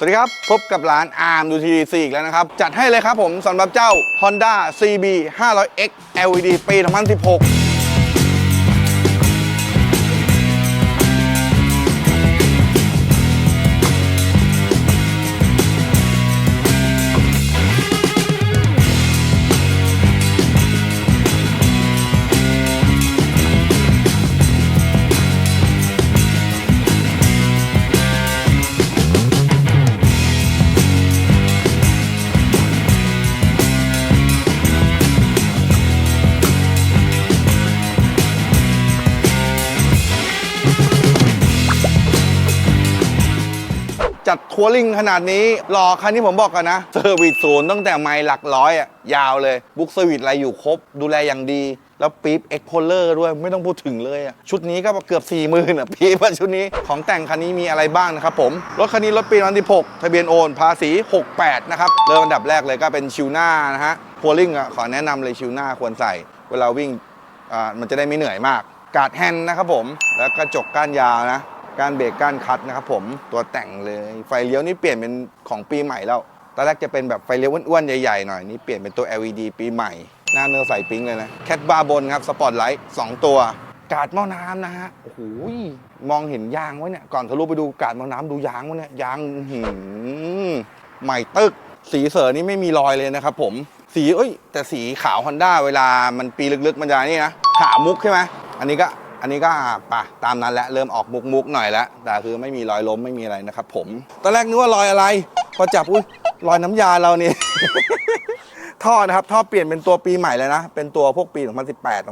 สวัสดีครับ พบกับร้านอาร์มดูทีซีอีกแล้วนะครับ จัดให้เลยครับผมสำหรับเจ้า Honda CB 500X LED ปี 2016 จัดทัวริงขนาดนี้รอคันที่ผมบอกกันนะเซอร์วิสศูนย์ตั้งแต่ไมล์หลักร้อยอะยาวเลยบุ๊กเซอร์วิสอะไรอยู่ครบ ดูแลอย่างดี แล้วปี๊บเอ็กโพลเลอร์ด้วยไม่ต้องพูดถึงเลยอะชุดนี้ก็เกือบ4ี่หมื่นอะปี๊บชุดนี้ของแต่งคันนี้มีอะไรบ้างนะครับผม รถคันนี้รถปี2016ทะเบียนโอนภาษี 68 นะครับ เริ่มอันดับแรกเลยก็เป็นชิวหน้านะฮะทัวริงอะขอแนะนำเลยชิวหน้าควรใส่ เวลาวิ่งอ่ามันจะได้ไม่เหนื่อยมาก กาดแฮนด์นะครับผมแล้วกระจกก้านยาวนะ การเบรกก้านคัดนะครับผมตัวแต่งเลยไฟเลี้ยวนี่เปลี่ยนเป็นของปีใหม่แล้วตอนแรกจะเป็นแบบไฟเลี้ยวอ้วนๆใหญ่ๆหน่อยนี่เปลี่ยนเป็นตัว LED ปีใหม่ หน้าเนื้อใสปิ๊งเลยนะแคทบาร์บนครับสปอตไลท์2ตัวกาดหม้อน้ำนะฮะโอ้โหยมองเห็นยางไว้เนี่ยก่อนทะลุไปดูกาดหม้อน้ำดูยางไว้เนี่ยยางหือใหม่ตึกสีเสือนี่ไม่มีรอยเลยนะครับผมสีเอ้ยแต่สีขาวฮอนด้าเวลามันปีลึกๆมันจะนี่นะขามุกใช่ไหมอันนี้ก็ อันนี้ก็ป่ะตามนั้นแหละเริ่มออกมุกมุกหน่อยแล้วแต่คือไม่มีรอยล้มไม่มีอะไรนะครับผมตอนแรกนึกว่ารอยอะไร พอจับอุ้ยรอยน้ำยาเรานี่ ท่อนะครับ ท่อเปลี่ยนเป็นตัวปีใหม่เลยนะ เป็นตัวพวกปี 2018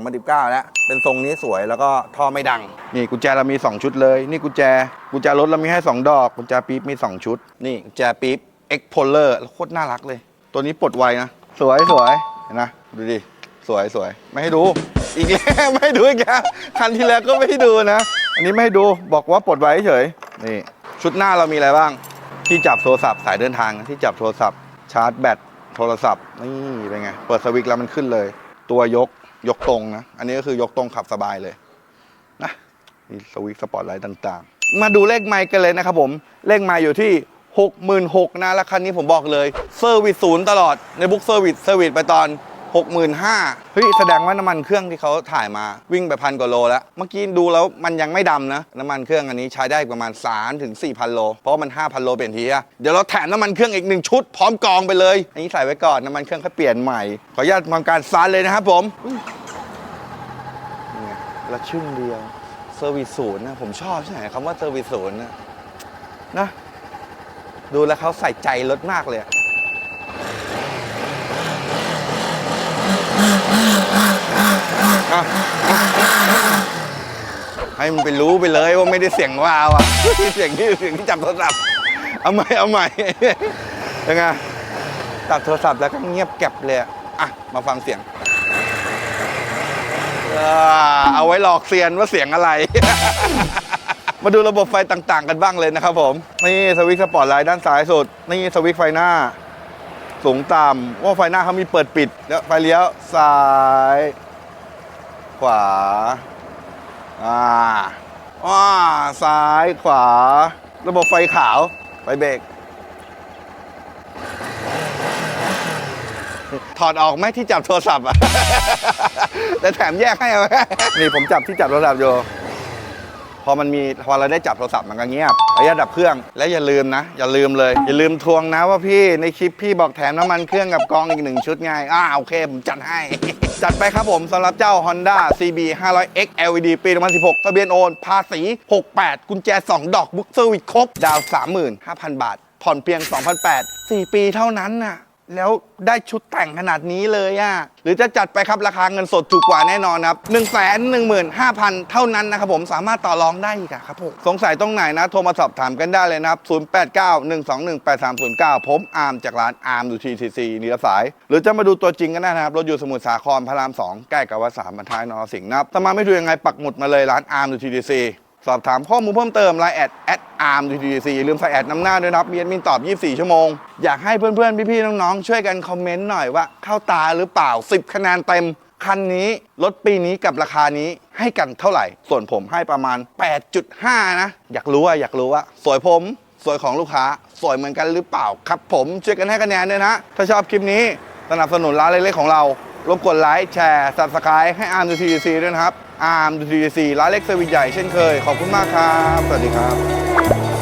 2019 แล้ว เป็นทรงนี้สวยแล้วก็ท่อไม่ดัง นี่กุญแจเรามี 2 ชุดเลย นี่กุญแจกุญแจรถเรามีให้ 2 ดอก กุญแจปี๊บมี 2 ชุด นี่กุญแจปี๊บ X Polar โคตรน่ารักเลย ตัวนี้ปลดไวนะ สวยสวยเห็นนะดูดิสวยสวยไม่ให้ดู อีกแล้ว ไม่ดูอีกแล้วคันที่แล้วก็ไม่ดูนะ อันนี้ไม่ให้ดูบอกว่าปลดไว้เฉยนี่ชุดหน้าเรามีอะไรบ้าง ที่จับโทรศัพท์สายเดินทางที่จับโทรศัพท์ ชาร์จแบตโทรศัพท์นี่เป็นไงเปิดสวิตช์แล้วมันขึ้นเลย ตัวยกยกตรงนะอันนี้ก็คือยกตรงขับสบายเลยนะมีสวิตช์สปอตไลท์ต่างๆ มาดูเลขไมค์กันเลยนะครับผมเลขไมค์อยู่ที่66,000นะแล้วคันนี้ผมบอกเลยเซอร์วิสศูนย์ตลอดในบุ๊กเซอร์วิสเซอร์วิสไปตอน 65,000เฮ้ยแสดงว่าน้ำมันเครื่องที่เขาถ่ายมาวิ่งไปพันกว่าโลแล้ว เมื่อกี้ดูแล้วมันยังไม่ดำนะ น้ำมันเครื่องอันนี้ใช้ได้ประมาณ 3 ถึง 4,000 โล เพราะว่ามัน 5,000 โลเปลี่ยนทีอะเดี๋ยวเราแถมน้ำมันเครื่องอีกหนึ่งชุดพร้อมกองไปเลย อันนี้ใส่ไว้ก่อนน้ำมันเครื่องค่อยเปลี่ยนใหม่ ขออนุญาตทำการซานเลยนะครับผมนี่ไงละชึ่งเดียวเซอร์วิสศูนย์นะผมชอบใช่ไหมคำว่าเซอร์วิสศูนย์นะนะดูแล้วเขาใส่ใจรถมากเลยอะ อะให้มันไปรู้ไปเลยว่าไม่ได้เสียงวาวอะเสียงที่เสียงที่จับโทรศัพท์เอาใหม่เอาใหม่ยังไงตัดโทรศัพท์แล้วก็เงียบเก็บเลยอะมาฟังเสียงเอาไว้หลอกเซียนว่าเสียงอะไร มาดูระบบไฟต่างๆ กันบ้างเลยนะครับผม นี่สวิตช์สปอร์ตไลท์ด้านซ้ายสุด นี่สวิตช์ไฟหน้า สูงต่ำว่าไฟหน้าเขามีเปิดปิด แล้วไฟเลี้ยวซ้าย ขวา อ่าว้าซ้ายขวา ระบบไฟขาว ไฟเบรกถอดออกไหมที่จับโทรศัพท์อะ แต่แถมแยกให้เอาไหมนี่ผมจับที่จับโทรศัพท์อยู่ อมันมีพอเราได้จับโทรศัพท์มันก็เงียบระยะดับเครื่องและอย่าลืมนะ อย่าลืมเลย อย่าลืมทวงนะว่าพี่ในคลิปพี่บอกแถมน้ำมันเครื่องกับกองอีกหนึ่งชุดไงอ่าโอเคผมจัดให้ จัดไปครับผมสำหรับเจ้า Honda CB 500X LED ปี 2016 ทะเบียนโอน ภาษี 68 กุญแจ 2 ดอกบุ๊กเซอร์วิสครบ ดาว 35,000 บาท ผ่อนเพียง2,008 4ปีเท่านั้นน่ะ แล้วได้ชุดแต่งขนาดนี้เลยอะหรือจะจัดไปครับราคาเงินสดถูกกว่าแน่นอนครับ 1 1 5 0 0 0 เท่านั้นนะครับผมสามารถต่อรองได้อีกอะครับผมสงสัยตรงไหนนะ โทรมาสอบถามกันได้เลยนะครับ 0891218309 ผมอาร์มจากร้านอาร์มดูทีซีซีเนื้อสาย หรือจะมาดูตัวจริงก็ได้นะครับ รถอยู่สมุทรสาครพระราม 2 ใกล้กับวัดสามบรรทายนรสิงห์นะครับถ้ามาไม่ถูกยังไงปักหมุดมาเลยร้านอาร์มดูทีซี สอบถามข้อมูลเพิ่มเติมไลน์แอดแอดอาร์มดีดีลืมใส่แอดน้ำหน้าด้วยนะคบมีแอดมินตอบ 24 ชั่วโมง อยากให้เพื่อนๆ พี่ๆ น้องๆ ช่วยกันคอมเมนต์หน่อยว่า เข้าตาหรือเปล่า 10 คะแนนเต็ม คันนี้รถปีนี้กับราคานี้ให้กันเท่าไหร่ ส่วนผมให้ประมาณ 8.5 นะ อยากรู้อะอยากรู้อะสวยผม สวยของลูกค้า สวยเหมือนกันหรือเปล่าครับผมช่วยกันให้คะแนนด้วยนะ ถ้าชอบคลิปนี้สนับสนุนร้านเล็กๆของเรารบกวนไลค์แชร์ subscribe ให้อาร์มดีดีด้วยนะครับ อาร์มดีดีซีร้านเล็กเซอร์วิสใหญ่เช่นเคย ขอบคุณมากครับ สวัสดีครับ